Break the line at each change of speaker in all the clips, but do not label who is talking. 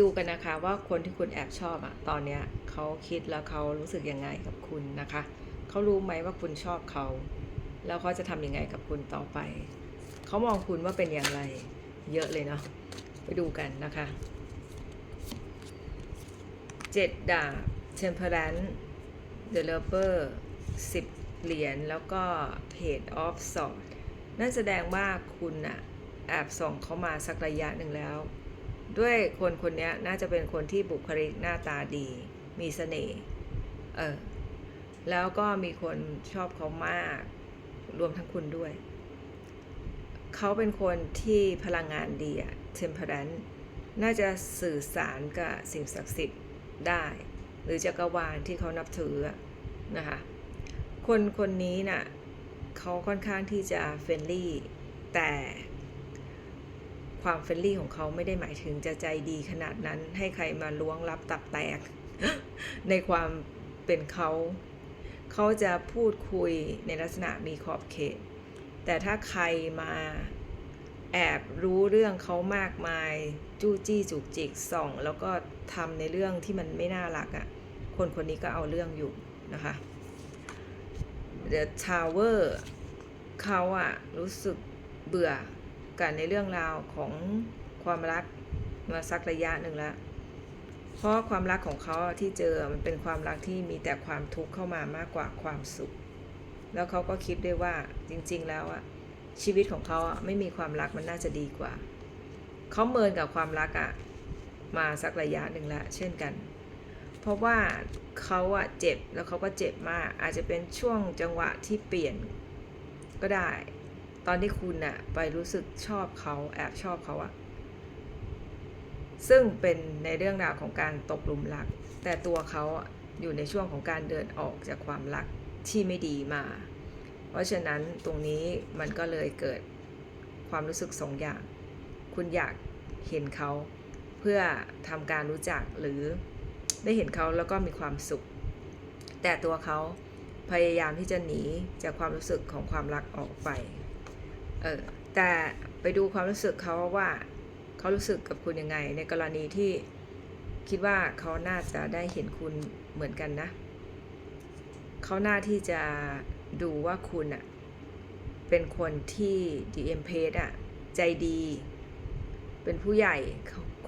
ดูกันนะคะว่าคนที่คุณแอบชอบอะตอนเนี้ยเขาคิดแล้วเขารู้สึกยังไงกับคุณนะคะ เขารู้ไหมว่าคุณชอบเขา แล้วเขาจะทำยังไงกับคุณต่อไป เขามองคุณว่าเป็นอย่างไร เยอะเลยเนาะไปดูกันนะคะเจ็ดดาบ temperance developer สิบเหรียญแล้วก็ page of sword นั่นแสดงว่าคุณอะแอบส่องเขามาสักระยะหนึ่งแล้ว ด้วยคนคนนี้น่าจะเป็นคนที่บุคลิกหน้าตาดี มีเสน่ห์เออแล้วก็มีคนชอบเขามาก รวมทั้งคุณด้วย เขาเป็นคนที่พลังงานดีอะ temperance น่าจะสื่อสารกับสิ่งศักดิ์สิทธิ์ได้ หรือจักรวาลที่เขานับถือนะคะคนคนนี้น่ะเขาค่อนข้างที่จะเฟรนลี่แต่ ความเฟรนลี่ของเขาไม่ได้หมายถึงจะใจดีขนาดนั้น ให้ใครมาล้วงลับตับแตก ในความเป็นเขา เขาจะพูดคุยในลักษณะมีขอบเขต แต่ถ้าใครมาแอบรู้เรื่องเขามากมายจู้จี้จุกจิกส่อง แล้วก็ทำในเรื่องที่มันไม่น่ารักอะ่ะ คนคนนี้ก็เอาเรื่องอยู่นะคะ The Tower เขาอะรู้สึกเบื่อ กันในเรื่องราวของความรักมาสักระยะหนึ่งแล้ว เพราะความรักของเขาที่เจอมันเป็นความรักที่มีแต่ความทุกข์เข้ามามากกว่าความสุข แล้วเขาก็คิดด้วยว่าจริง ๆ แล้วอะชีวิตของเขาอะไม่มีความรักมันน่าจะดีกว่า เขาเมินกับความรักอะมาสักระยะหนึ่งแล้วเช่นกัน เพราะว่าเขาอะเจ็บแล้วเขาก็เจ็บมาก อาจจะเป็นช่วงจังหวะที่เปลี่ยนก็ได้ ตอนที่คุณอะไปรู้สึกชอบเขาแอบชอบเขาอะซึ่งเป็นในเรื่องราวของการตกหลุมรัก แต่ตัวเขาอะอยู่ในช่วงของการเดินออกจากความรักที่ไม่ดีมา เพราะฉะนั้นตรงนี้มันก็เลยเกิดความรู้สึกสองอย่าง คุณอยากเห็นเขาเพื่อทำการรู้จักหรือได้เห็นเขาแล้วก็มีความสุข แต่ตัวเขาพยายามที่จะหนีจากความรู้สึกของความรักออกไป เออแต่ไปดูความรู้สึกเขาว่าเขารู้สึกกับคุณยังไง ในกรณีที่คิดว่าเขาน่าจะได้เห็นคุณเหมือนกันนะ เขาน่าที่จะดูว่าคุณอะเป็นคนที่ DM p a g e อะใจดี เป็นผู้ใหญ่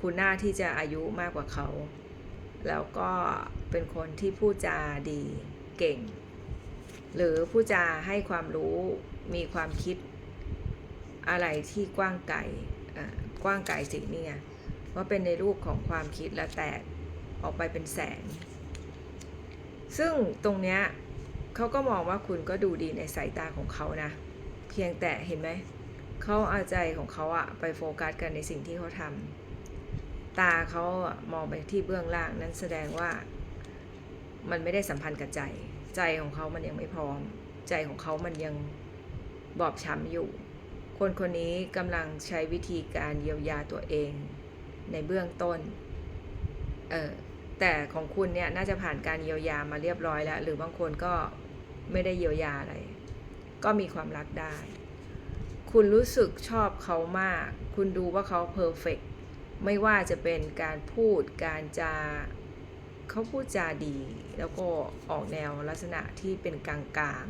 คุณน่าที่จะอายุมากกว่าเขา แล้วก็เป็นคนที่พูดจาดีเก่ง หรือผู้จาให้ความรู้มีความคิด อะไรที่กว้างไกลกว้างไกลสิเนี่ยว่าเป็นในรูปของความคิดและแตกออกไปเป็นแสง ซึ่งตรงเนี้ยเขาก็มองว่าคุณก็ดูดีในสายตาของเขานะ เพียงแต่เห็นไหมเขาเอาใจของเขาอะไปโฟกัสกันในสิ่งที่เขาทำตาเขาอะมองไปที่เบื้องล่างนั้นแสดงว่า มันไม่ได้สัมพันธ์กับใจ ใจของเขามันยังไม่พร้อม ใจของเขามันยังบอบช้ำอยู่ คนคนนี้กำลังใช้วิธีการเยียวยาตัวเองในเบื้องต้น เออแต่ของคุณเนี่ยน่าจะผ่านการเยียวยามาเรียบร้อยแล้ว หรือบางคนก็ไม่ได้เยียวยาอะไร ก็มีความรักได้ คุณรู้สึกชอบเขามาก คุณดูว่าเขาเพอร์เฟกไม่ว่าจะเป็นการพูดการจาเขาพูดจาดี แล้วก็ออกแนวลักษณะที่เป็นกลาง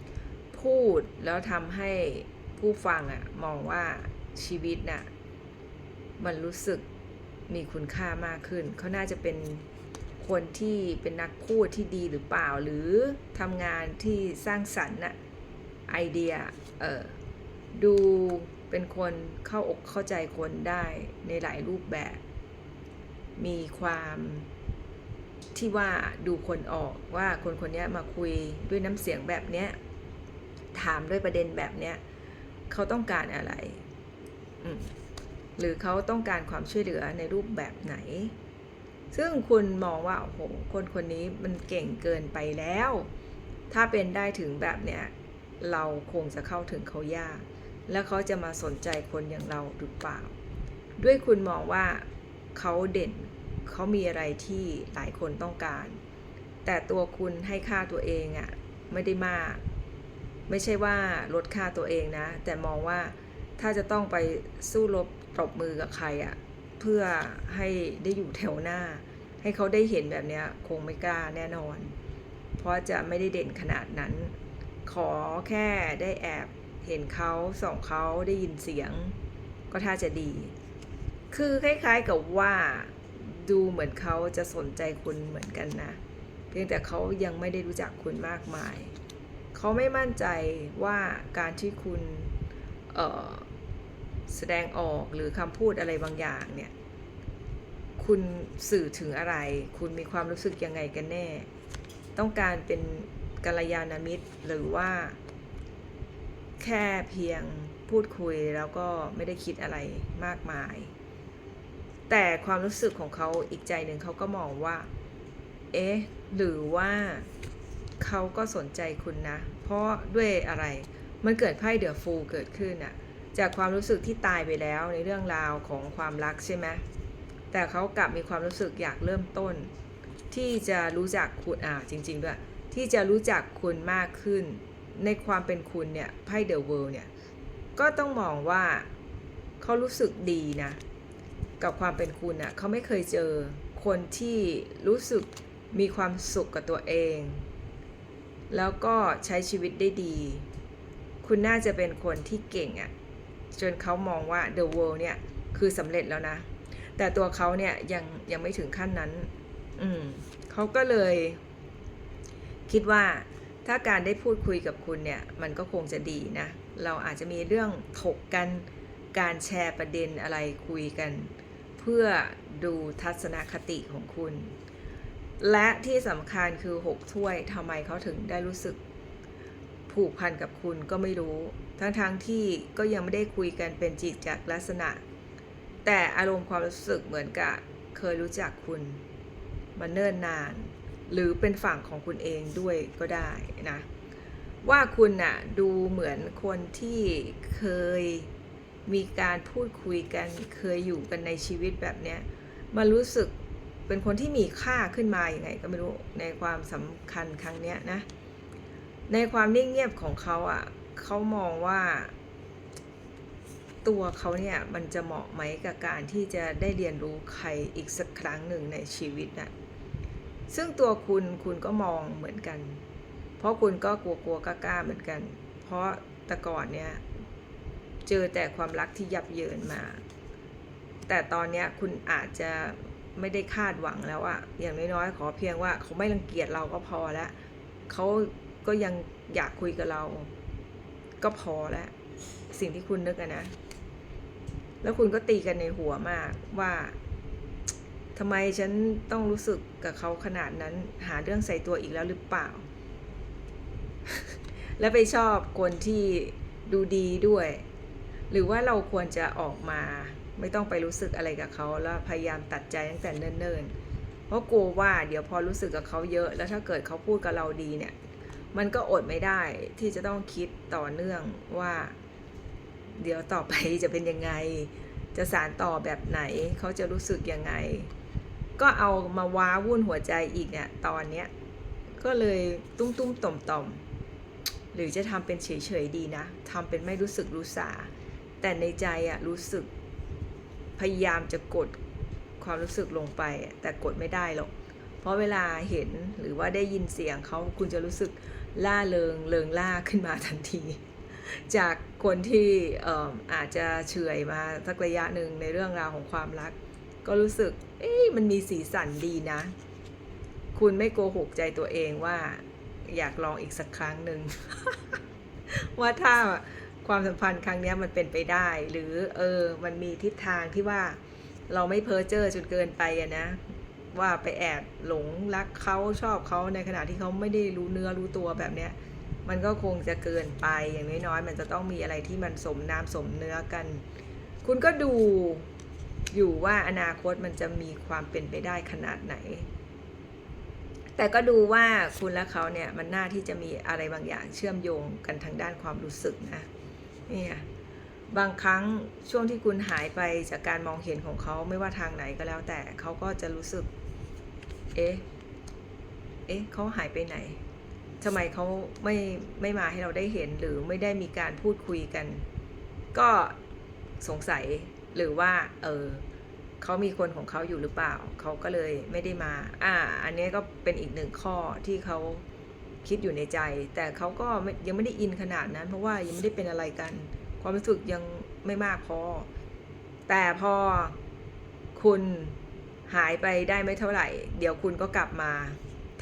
ๆ พูดแล้วทำให้ ผู้ฟังอะมองว่าชีวิตน่ะมันรู้สึกมีคุณค่ามากขึ้น เขาน่าจะเป็นคนที่เป็นนักพูดที่ดีหรือเปล่า หรือทำงานที่สร้างสรรค์น่ะไอเดียเออดูเป็นคนเข้าอกเข้าใจคนได้ในหลายรูปแบบ มีความที่ว่าดูคนออกว่าคนคนนี้มาคุยด้วยน้ำเสียงแบบเนี้ยถามด้วยประเด็นแบบเนี้ย เขาต้องการอะไรหรือเขาต้องการความช่วยเหลือในรูปแบบไหน ซึ่งคุณมองว่าโอ้โหคนคนนี้มันเก่งเกินไปแล้ว ถ้าเป็นได้ถึงแบบเนี้ยเราคงจะเข้าถึงเขายาก แล้วเขาจะมาสนใจคนอย่างเราหรือเปล่า ด้วยคุณมองว่าเขาเด่นเขามีอะไรที่หลายคนต้องการ แต่ตัวคุณให้ค่าตัวเองอะ่ะไม่ได้มาก ไม่ใช่ว่าลดค่าตัวเองนะ แต่มองว่าถ้าจะต้องไปสู้รบตบมือกับใครอะ่ะเพื่อให้ได้อยู่แถวหน้า ให้เขาได้เห็นแบบเนี้ยคงไม่กล้าแน่นอน เพราะจะไม่ได้เด่นขนาดนั้น ขอแค่ได้แอบเห็นเขาส่องเขาได้ยินเสียง ก็ท่าจะดี คือคล้ายๆกับว่าดูเหมือนเขาจะสนใจคุณเหมือนกันนะ เพียงแต่เขายังไม่ได้รู้จักคุณมากมาย เขาไม่มั่นใจว่าการที่คุณแสดงออกหรือคำพูดอะไรบางอย่างเนี่ย คุณสื่อถึงอะไร คุณมีความรู้สึกยังไงกันแน่ ต้องการเป็นกัลยาณมิตรหรือว่า แค่เพียงพูดคุยแล้วก็ไม่ได้คิดอะไรมากมาย แต่ความรู้สึกของเขาอีกใจหนึ่งเขาก็มองว่า เอ๊ะ หรือว่า เขาก็สนใจคุณนะ เพราะด้วยอะไรมันเกิดไพ่เดือฟูเกิดขึ้นอะจากความรู้สึกที่ตายไปแล้วในเรื่องราวของความรักใช่ไหมแต่เขากลับมีความรู้สึกอยากเริ่มต้น ที่จะรู้จักคุณอ่าจริงๆด้วยที่จะรู้จักคุณมากขึ้น ในความเป็นคุณเนี่ยไพ่เดอะเวิลด์เนี่ยก็ต้องมองว่าเขารู้สึกดีนะ กับความเป็นคุณอะเขาไม่เคยเจอคนที่รู้สึกมีความสุขกับตัวเอง แล้วก็ใช้ชีวิตได้ดี คุณน่าจะเป็นคนที่เก่งอะ่ะ จนเขามองว่า the world เนี่ย คือสำเร็จแล้วนะ แต่ตัวเขาเนี่ยยังยังไม่ถึงขั้นนั้น อืมเขาก็เลย คิดว่าถ้าการได้พูดคุยกับคุณเนี่ย มันก็คงจะดีนะ เราอาจจะมีเรื่องถกกัน การแชร์ประเด็นอะไรคุยกัน เพื่อดูทัศนคติของคุณ และที่สำคัญคือหกถ้วยทำไมเขาถึงได้รู้สึกผูกพันกับคุณก็ไม่รู้ ทั้งๆทที่ก็ยังไม่ได้คุยกันเป็นจิตจากลักษณะ แต่อารมณ์ความรู้สึกเหมือนกับเคยรู้จักคุณมาเนิ่นนาน หรือเป็นฝั่งของคุณเองด้วยก็ได้นะ ว่าคุณน่ะดูเหมือนคนที่เคยมีการพูดคุยกันเคยอยู่กันในชีวิตแบบเนี้ยมารู้สึก เป็นคนที่มีค่าขึ้นมาอย่างไงก็ไม่รู้ในความสำคัญครั้งเนี้ยนะ ในความนิ่งเงียบของเขาอะเขามองว่า ตัวเขาเนี่ยมันจะเหมาะไหมกับการที่จะได้เรียนรู้ใครอีกสักครั้งหนึ่งในชีวิตน่ะซึ่งตัวคุณคุณก็มองเหมือนกัน เพราะคุณก็กลัวกลัวกล้ากล้าเหมือนกัน เพราะแต่ก่อนเนี่ยเจอแต่ความรักที่ยับเยินมา แต่ตอนเนี้ยคุณอาจจะ ไม่ได้คาดหวังแล้วอะอย่างน้อยๆขอเพียงว่าเขาไม่รังเกียจเราก็พอแล้วเขาก็ยังอยากคุยกับเรา ก็พอแล้วสิ่งที่คุณนึกอะนะ แล้วคุณก็ตีกันในหัวมากว่าทำไมฉันต้องรู้สึกกับเขาขนาดนั้น หาเรื่องใส่ตัวอีกแล้วหรือเปล่า แล้วไปชอบคนที่ดูดีด้วย หรือว่าเราควรจะออกมา ไม่ต้องไปรู้สึกอะไรกับเขาแล้วพยายามตัดใจตั้งแต่เนิ่นๆ เพราะกลัวว่าเดี๋ยวพอรู้สึกกับเขาเยอะ แล้วถ้าเกิดเขาพูดกับเราดีเนี่ย มันก็อดไม่ได้ที่จะต้องคิดต่อเนื่องว่า เดี๋ยวต่อไปจะเป็นยังไง จะสารต่อแบบไหน เขาจะรู้สึกยังไง ก็เอามาว้าวุ่นหัวใจอีกเนี่ยตอนเนี้ยก็เลยตุ้มตุ้มต่อมต่อมหรือจะทำเป็นเฉยๆดีนะทำเป็นไม่รู้สึกรู้สาแต่ในใจอะรู้สึก พยายามจะกดความรู้สึกลงไป แต่กดไม่ได้หรอก เพราะเวลาเห็นหรือว่าได้ยินเสียงเขาคุณจะรู้สึกล่าเริงเริงล่าขึ้นมาทันที จากคนที่อออาจจะเฉยมาสักระยะหนึ่งในเรื่องราวของความรัก ก็รู้สึก เอ๊ะมันมีสีสันดีนะ คุณไม่โกหกใจตัวเองว่าอยากลองอีกสักครั้งหนึ่งว่าถ้า ความสัมพันธ์ครั้งนี้มันเป็นไปได้ หรือเออมันมีทิศทางที่ว่าเราไม่เพ้อเจ้อจนเกินไปอะนะ ว่าไปแอบหลงรักเขาชอบเขาในขณะที่เขาไม่ได้รู้เนื้อรู้ตัวแบบเนี้ยมันก็คงจะเกินไปอย่างน้อยๆมันจะต้องมีอะไรที่มันสมน้ำสมเนื้อกัน คุณก็ดูอยู่ว่าอนาคตมันจะมีความเป็นไปได้ขนาดไหน แต่ก็ดูว่าคุณและเขาเนี่ยมันน่าที่จะมีอะไรบางอย่างเชื่อมโยงกันทางด้านความรู้สึกนะ เนี่ยบางครั้งช่วงที่คุณหายไปจากการมองเห็นของเขาไม่ว่าทางไหนก็แล้วแต่เขาก็จะรู้สึก เอ๊ะ เอ๊ะเขาหายไปไหนทำไมเขาไม่ไม่มาให้เราได้เห็นหรือไม่ได้มีการพูดคุยกัน ก็สงสัยหรือว่า เออเขามีคนของเขาอยู่หรือเปล่า เขาก็เลยไม่ได้มา อ่า อันนี้ก็เป็นอีกหนึ่งข้อที่เขา คิดอยู่ในใจ แต่เขาก็ยังไม่ได้อินขนาดนั้น เพราะว่ายังไม่ได้เป็นอะไรกัน ความรู้สึกยังไม่มากพอ แต่พอคุณหายไปได้ไม่เท่าไหร่ เดี๋ยวคุณก็กลับมา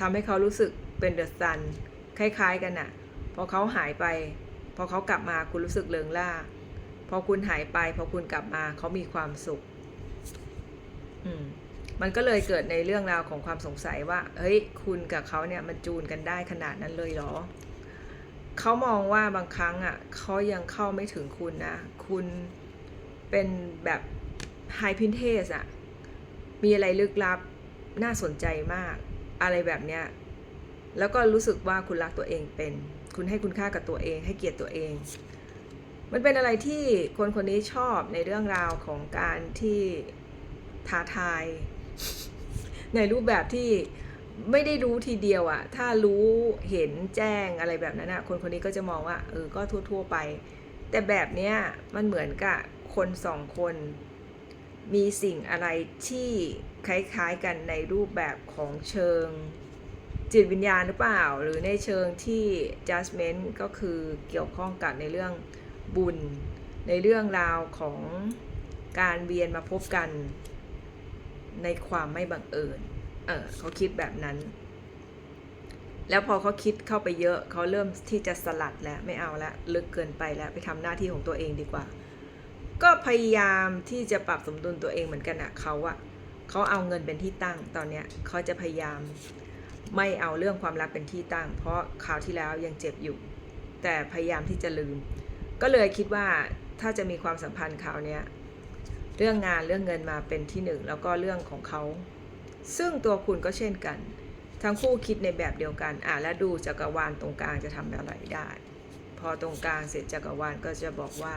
ทำให้เขารู้สึกเป็นเดอะซันคล้าย ๆกันน่ะ พอเขาหายไป พอเขากลับมาคุณรู้สึกเลิงล่า พอคุณหายไป พอคุณกลับมาเขามีความสุข อืม มันก็เลยเกิดในเรื่องราวของความสงสัยว่า เฮ้ย คุณกับเขาเนี่ยมันจูนกันได้ขนาดนั้นเลยเหรอ เขามองว่าบางครั้งอะเขายังเข้าไม่ถึงคุณนะ คุณเป็นแบบไฮพินเทสอะ มีอะไรลึกลับ น่าสนใจมาก อะไรแบบเนี้ย แล้วก็รู้สึกว่าคุณรักตัวเองเป็น คุณให้คุณค่ากับตัวเอง ให้เกียรติตัวเอง มันเป็นอะไรที่คนคนนี้ชอบในเรื่องราวของการที่ท้าทาย ในรูปแบบที่ไม่ได้รู้ทีเดียวอะถ้ารู้เห็นแจ้งอะไรแบบนั้นอะคนคนนี้ก็จะมองว่าเออก็ทั่ว ๆ ไป แต่แบบเนี้ยมันเหมือนกับคนสองคน มีสิ่งอะไรที่คล้ายๆกันในรูปแบบของเชิงจิตวิญญาณหรือเปล่า หรือในเชิงที่ judgment ก็คือเกี่ยวข้องกับในเรื่องบุญ ในเรื่องราวของการเวียนมาพบกัน ในความไม่บังเอิญ เออเขาคิดแบบนั้น แล้วพอเขาคิดเข้าไปเยอะเขาเริ่มที่จะสลัดแล้วไม่เอาละลึกเกินไปแล้วไปทำหน้าที่ของตัวเองดีกว่า ก็พยายามที่จะปรับสมดุลตัวเองเหมือนกันอะเขาอะเขาเอาเงินเป็นที่ตั้งตอนเนี้ยเขาจะพยายามไม่เอาเรื่องความรักเป็นที่ตั้ง เพราะคราวที่แล้วยังเจ็บอยู่ แต่พยายามที่จะลืม ก็เลยคิดว่าถ้าจะมีความสัมพันธ์คราวเนี้ย เรื่องงานเรื่องเงินมาเป็นที่หนึ่งแล้วก็เรื่องของเขา ซึ่งตัวคุณก็เช่นกัน ทั้งคู่คิดในแบบเดียวกันอะแล้วดูจักรวาลตรงกลางจะทำอะไรได้ พอตรงกลางเสร็จจักรวาลก็จะบอกว่า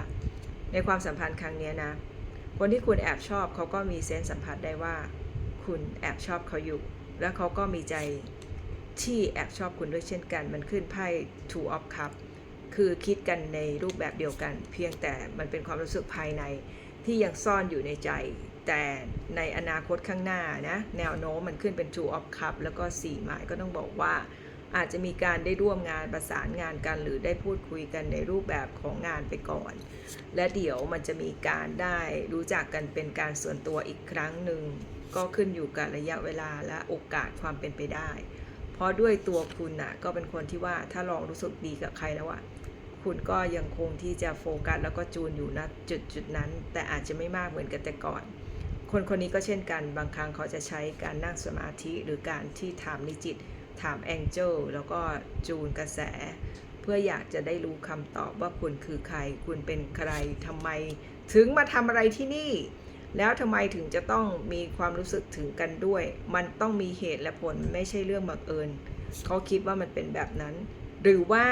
ในความสัมพันธ์ครั้งนี้นะ คนที่คุณแอบชอบเขาก็มีเซนส์สัมผัสได้ว่า คุณแอบชอบเขาอยู่ และเขาก็มีใจที่แอบชอบคุณด้วยเช่นกัน มันขึ้นไพ่ two of cup คือคิดกันในรูปแบบเดียวกัน เพียงแต่มันเป็นความรู้สึกภายใน ที่ยังซ่อนอยู่ในใจ แต่ในอนาคตข้างหน้านะแนวโน้มมันขึ้นเป็น Two of Cup แล้วก็ 4 หมายก็ต้องบอกว่าอาจจะมีการได้ร่วมงานประสานงานกัน หรือได้พูดคุยกันในรูปแบบของงานไปก่อน และเดี๋ยวมันจะมีการได้รู้จักกันเป็นการส่วนตัวอีกครั้งหนึ่งก็ขึ้นอยู่กับระยะเวลาและโอกาสความเป็นไปได้ เพราะด้วยตัวคุณน่ะก็เป็นคนที่ว่าถ้าลองรู้สึกดีกับใครแล้วอะ คุณก็ยังคงที่จะโฟกัสแล้วก็จูนอยู่นะจุดจุดนั้น แต่อาจจะไม่มากเหมือนกันแต่ก่อน คนคนนี้ก็เช่นกันบางครั้งเขาจะใช้การนั่งสมาธิหรือการที่ถามนิจิต ถามแองเจิลแล้วก็จูนกระแส เพื่ออยากจะได้รู้คำตอบว่าคุณคือใคร คุณเป็นใครทำไม ถึงมาทำอะไรที่นี่แล้วทำไมถึงจะต้องมีความรู้สึกถึงกันด้วย มันต้องมีเหตุและผลไม่ใช่เรื่องบังเอิญ เขาคิดว่ามันเป็นแบบนั้น หรือว่า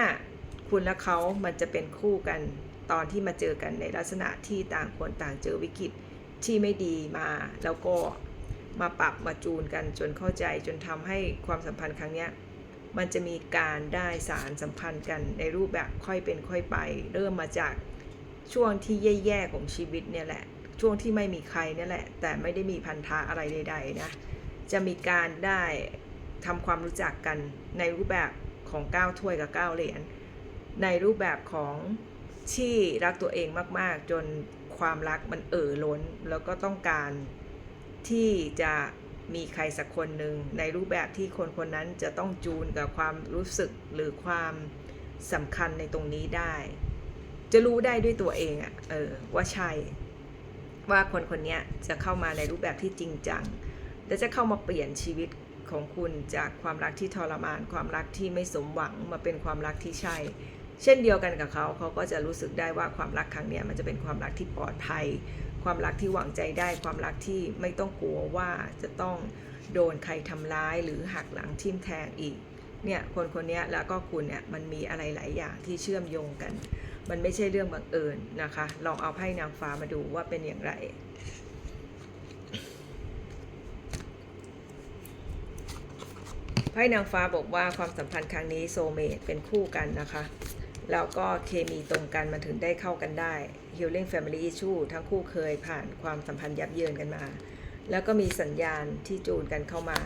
คุณและเขามันจะเป็นคู่กันตอนที่มาเจอกันในลักษณะที่ต่างคนต่างเจอวิกฤตที่ไม่ดีมา แล้วก็มาปรับมาจูนกันจนเข้าใจจนทำให้ความสัมพันธ์ครั้งนี้มันจะมีการได้สารสัมพันธ์กันในรูปแบบค่อยเป็นค่อยไป เริ่มมาจากช่วงที่แย่ๆของชีวิตเนี่ยแหละ ช่วงที่ไม่มีใครเนี่ยแหละ แต่ไม่ได้มีพันธะอะไรใดๆนะจะมีการได้ทำความรู้จักกันในรูปแบบของก้าวถ้วยกับก้าวเหรียญ ในรูปแบบของที่รักตัวเองมาก ๆ จนความรักมันเอ่อล้น แล้วก็ต้องการที่จะมีใครสักคนหนึ่งในรูปแบบที่คนคนนั้นจะต้องจูนกับความรู้สึกหรือความสำคัญในตรงนี้ได้ จะรู้ได้ด้วยตัวเองอะเออว่าใช่ ว่าคนคนนี้จะเข้ามาในรูปแบบที่จริงจัง และจะเข้ามาเปลี่ยนชีวิตของคุณจากความรักที่ทรมาน ความรักที่ไม่สมหวังมาเป็นความรักที่ใช่ เช่นเดียวกันกับเขาเขาก็จะรู้สึกได้ว่าความรักครั้งนี้มันจะเป็นความรักที่ปลอดภัย ความรักที่หวังใจได้ ความรักที่ไม่ต้องกลัวว่าจะต้องโดนใครทำร้ายหรือหักหลังทิ่มแทงอีกเนี่ยคนคนนี้แล้วก็คุณเนี่ยมันมีอะไรหลายอย่างที่เชื่อมโยงกัน มันไม่ใช่เรื่องบังเอิญนะคะ ลองเอาไพ่นางฟ้ามาดูว่าเป็นอย่างไรไพ่นางฟ้าบอกว่าความสัมพันธ์ครั้งนี้โซเมตเป็นคู่กันนะคะ แล้วก็เคมีตรงกันมันถึงได้เข้ากันได้ Healing Family Issue ทั้งคู่เคยผ่านความสัมพันธ์ยับเยินกันมา แล้วก็มีสัญญาณที่จูนกันเข้ามา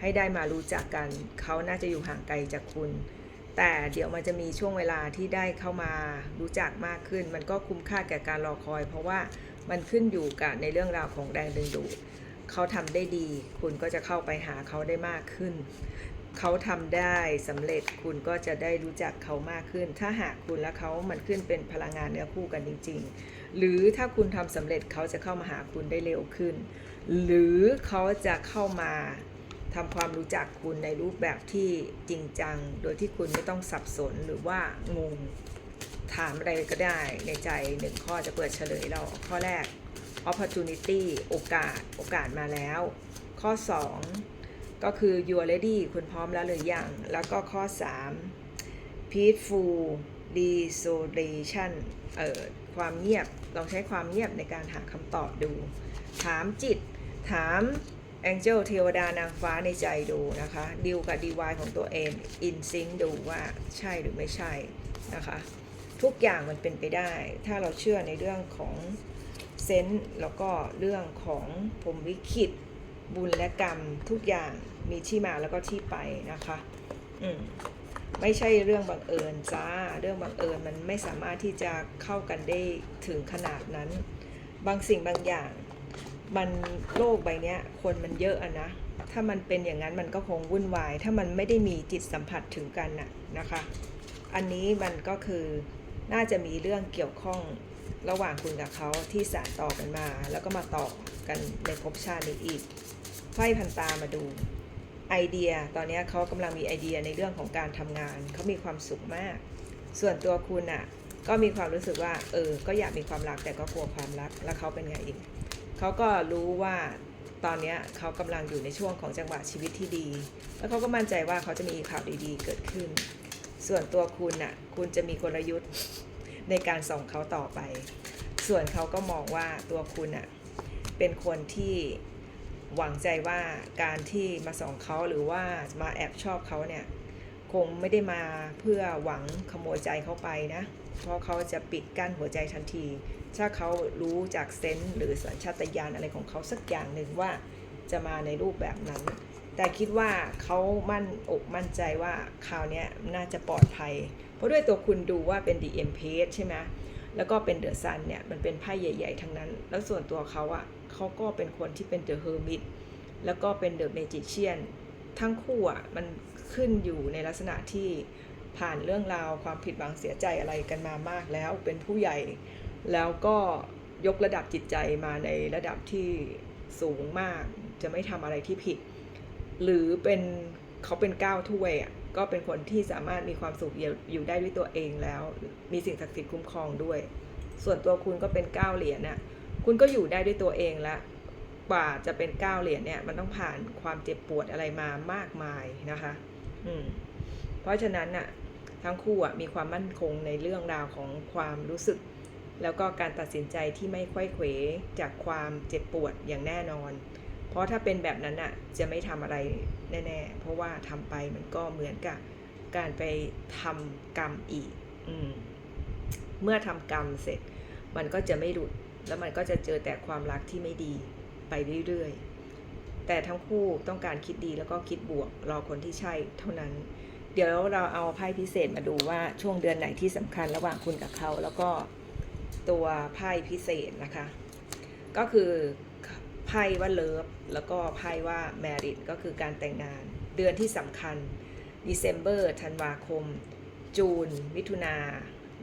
ให้ได้มารู้จักกัน เขาน่าจะอยู่ห่างไกลจากคุณ แต่เดี๋ยวมันจะมีช่วงเวลาที่ได้เข้ามารู้จักมากขึ้น มันก็คุ้มค่าแก่การรอคอย เพราะว่ามันขึ้นอยู่กับในเรื่องราวของแรงดึงดูดเขาทำได้ดี คุณก็จะเข้าไปหาเขาได้มากขึ้น เขาทำได้สำเร็จคุณก็จะได้รู้จักเขามากขึ้น ถ้าหากคุณและเขามันขึ้นเป็นพลังงานเนื้อคู่กันจริง ๆ หรือถ้าคุณทำสำเร็จเขาจะเข้ามาหาคุณได้เร็วขึ้น หรือเขาจะเข้ามาทำความรู้จักคุณในรูปแบบที่จริงจัง โดยที่คุณไม่ต้องสับสนหรือว่างงถามอะไรก็ได้ในใจหนึ่งข้อจะเปิดเฉลยเราข้อแรก opportunity โอกาส โอกาสมาแล้ว ข้อ 2 ก็คือ you are ready คุณพร้อมแล้วหรือยัง แล้วก็ข้อ 3 peaceful resolution เอ่อความเงียบลองใช้ความเงียบในการหาคำตอบดู ถามจิต ถาม Angel เทวดานางฟ้าในใจดูนะคะดิวกับ DY ของตัวเอง in sync ดูว่าใช่หรือไม่ใช่นะคะ ทุกอย่างมันเป็นไปได้ ถ้าเราเชื่อในเรื่องของเซนส์แล้วก็เรื่องของผมวิคิด บุญและกรรมทุกอย่างมีที่มาแล้วก็ที่ไปนะคะ อืมไม่ใช่เรื่องบังเอิญจ้า เรื่องบังเอิญมันไม่สามารถที่จะเข้ากันได้ถึงขนาดนั้น บางสิ่งบางอย่าง มันโลกใบนี้คนมันเยอะอะนะ ถ้ามันเป็นอย่างนั้นมันก็คงวุ่นวาย ถ้ามันไม่ได้มีจิตสัมผัสถึงกันน่ะนะคะ อันนี้มันก็คือน่าจะมีเรื่องเกี่ยวข้องระหว่างคุณกับเขาที่สานต่อกันมา แล้วก็มาต่อกันในภพชาตินี้อีก ไพ่พันตามาดูไอเดียตอนนี้เขากำลังมีไอเดียในเรื่องของการทำงานเขามีความสุขมาก ส่วนตัวคุณอะก็มีความรู้สึกว่าเออก็อยากมีความรักแต่ก็กลัวความรักแล้วเขาเป็นไงอีกเขาก็รู้ว่าตอนนี้เขากำลังอยู่ในช่วงของจังหวะชีวิตที่ดี แล้วเขาก็มั่นใจว่าเขาจะมีข่าวดีๆ เกิดขึ้น ส่วนตัวคุณน่ะคุณจะมีกลยุทธ์ในการส่งเขาต่อไป ส่วนเขาก็มองว่าตัวคุณน่ะเป็นคนที่ หวังใจว่าการที่มาส่องเขาหรือว่ามาแอบชอบเขาเนี่ยคงไม่ได้มาเพื่อหวังขโมยใจเขาไปนะ เพราะเขาจะปิดกั้นหัวใจทันที ถ้าเขารู้จากเซนส์หรือสัญชาตญาณอะไรของเขาสักอย่างหนึ่งว่าจะมาในรูปแบบนั้น แต่คิดว่าเขามั่นอกมั่นใจว่าคราวนี้น่าจะปลอดภัย เพราะด้วยตัวคุณดูว่าเป็น DM page ใช่ไหม แล้วก็เป็นเดอะซันเนี่ยมันเป็นไพ่ใหญ่ ๆ ทั้งนั้น แล้วส่วนตัวเขาอะ่ะเขาก็เป็นคนที่เป็นเดอะเฮอร์มิตแล้วก็เป็นเดอะเมจิเชียนทั้งคู่อะ่ะมันขึ้นอยู่ในลักษณะที่ผ่านเรื่องราวความผิดหวังเสียใจอะไรกันมามากแล้วเป็นผู้ใหญ่ แล้วก็ยกระดับจิตใจมาในระดับที่สูงมาก จะไม่ทำอะไรที่ผิด หรือเป็นเขาเป็นก้าวถ้วยอะ ก็เป็นคนที่สามารถมีความสุขอยู่อยู่ได้ด้วยตัวเองแล้ว มีสิ่งศักดิ์สิทธิ์คุ้มครองด้วย ส่วนตัวคุณก็เป็นเก้าเหรียญน่ะคุณก็อยู่ได้ด้วยตัวเองละกว่าจะเป็นเก้าเหรียญเนี่ยมันต้องผ่านความเจ็บปวดอะไรมามากมายนะคะ อืม เพราะฉะนั้นน่ะทั้งคู่อะมีความมั่นคงในเรื่องราวของความรู้สึก แล้วก็การตัดสินใจที่ไม่ค่อยเขวจากความเจ็บปวดอย่างแน่นอน เพราะถ้าเป็นแบบนั้นอะจะไม่ทำอะไรแน่ๆ เพราะว่าทำไปมันก็เหมือนกับการไปทำกรรมอีกอมเมื่อทำกรรมเสร็จ มันก็จะไม่หลุด แล้วมันก็จะเจอแต่ความรักที่ไม่ดีไปเรื่อยๆ แต่ทั้งคู่ต้องการคิดดีแล้วก็คิดบวกรอคนที่ใช่เท่านั้น เดี๋ยวเราเอาไพ่พิเศษมาดูว่าช่วงเดือนไหนที่สำคัญระหว่างคุณกับเขา แล้วก็ตัวไพ่พิเศษนะคะ ก็คือ ไพ่ว่าเลิฟแล้วก็ไพ่ว่าแมริ g ก็คือการแต่งงาน เดือนที่สำคัญ December ธันวาคม จูน มิถุนา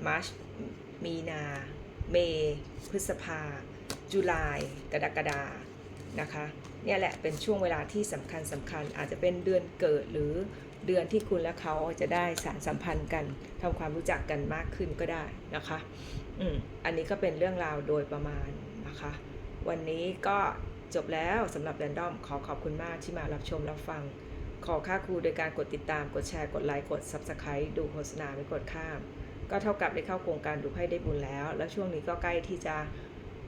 มาร์ช มีนา เมพฤษภา จุลาย กรกฎานะคะ เนี่ยแหละเป็นช่วงเวลาที่สำคัญสำคัญ อาจจะเป็นเดือนเกิดหรือเดือนที่คุณและเขาจะได้สารสัมพันธ์กันทำความรู้จักกันมากขึ้นก็ได้นะคะ อืม อันนี้ก็เป็นเรื่องราวโดยประมาณนะคะ วันนี้ก็ จบแล้วสำหรับแรนดอมขอขอบคุณมากที่มารับชมรับฟัง ขอค่าครูโดยการกดติดตามกดแชร์กดไลค์กด Subscribe ดูโฆษณาไม่กดข้าม ก็เท่ากับได้เข้าโครงการดูให้ได้บุญแล้ว แล้วช่วงนี้ก็ใกล้ที่จะ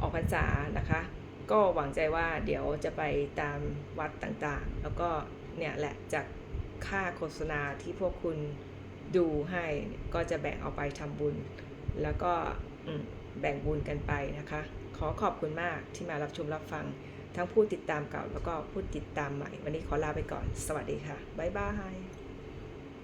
ออกพรรษานะคะ ก็หวังใจว่าเดี๋ยวจะไปตามวัดต่างๆ แล้วก็เนี่ยแหละจากค่าโฆษณาที่พวกคุณดูให้ก็จะแบ่งเอาไปทำบุญ แล้วก็แบ่งบุญกันไปนะคะ ขอขอบคุณมากที่มารับชมรับฟัง ทั้งผู้ติดตามเก่าแล้วก็ผู้ติดตามใหม่ วันนี้ขอลาไปก่อน สวัสดีค่ะ บ๊ายบาย